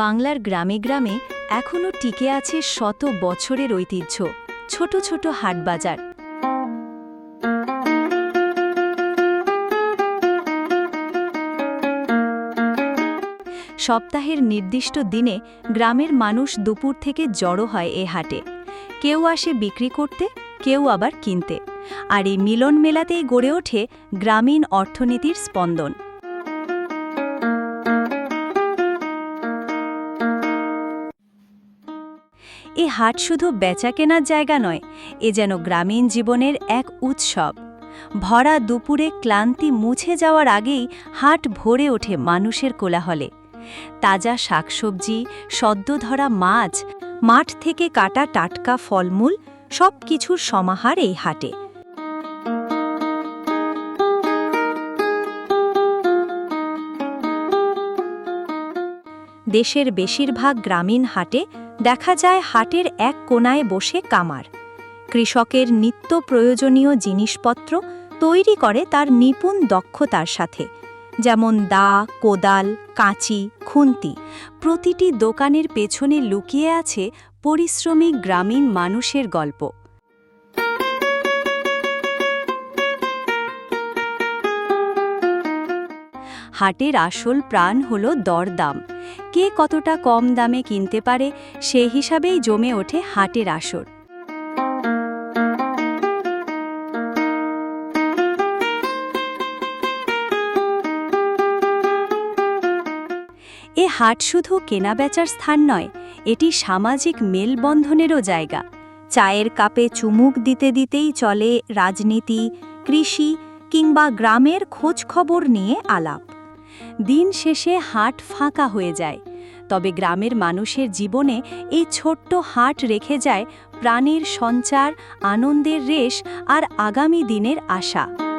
বাংলার গ্রামে গ্রামে এখনও টিকে আছে শত বছরের ঐতিহ্য, ছোট ছোট হাটবাজার সপ্তাহের নির্দিষ্ট দিনে গ্রামের মানুষ দুপুর থেকে জড়ো হয় এ হাটে। কেউ আসে বিক্রি করতে, কেউ আবার কিনতে। আর এই মিলন মেলাতেই গড়ে ওঠে গ্রামীণ অর্থনীতির স্পন্দন। এ হাট শুধু বেচা কেনার জায়গা নয়, এ যেন গ্রামীণ জীবনের এক উৎসব। ভরা দুপুরে ক্লান্তি মুছে যাওয়ার আগেই হাট ভরে ওঠে মানুষের কোলাহলে। তাজা শাকসবজি, সদ্য ধরা মাছ, মাঠ থেকে কাটা টাটকা ফলমূল, সব কিছুর সমাহার এই হাটে। দেশের বেশিরভাগ গ্রামীণ হাটে দেখা যায় হাটের এক কোনায় বসে কামার। কৃষকের নিত্য প্রয়োজনীয় জিনিসপত্র তৈরি করে তার নিপুণ দক্ষতার সাথে, যেমন দা, কোদাল, কাঁচি, খুন্তি। প্রতিটি দোকানের পেছনে লুকিয়ে আছে পরিশ্রমী গ্রামীণ মানুষের গল্প। হাটের আসল প্রাণ হল দরদাম। কে কতটা কম দামে কিনতে পারে, সে হিসাবেই জমে ওঠে হাটের আসর। এ হাট শুধু কেনাবেচার স্থান নয়, এটি সামাজিক মেলবন্ধনেরও জায়গা। চায়ের কাপে চুমুক দিতে দিতেই চলে রাজনীতি, কৃষি কিংবা গ্রামের খোঁজখবর নিয়ে আলাপ। দিন শেষে হাট ফাঁকা হয়ে যায়। তবে গ্রামের মানুষের জীবনে এই ছোট্ট হাট রেখে যায় প্রাণীর সঞ্চার, আনন্দের রেশ আর আগামী দিনের আশা।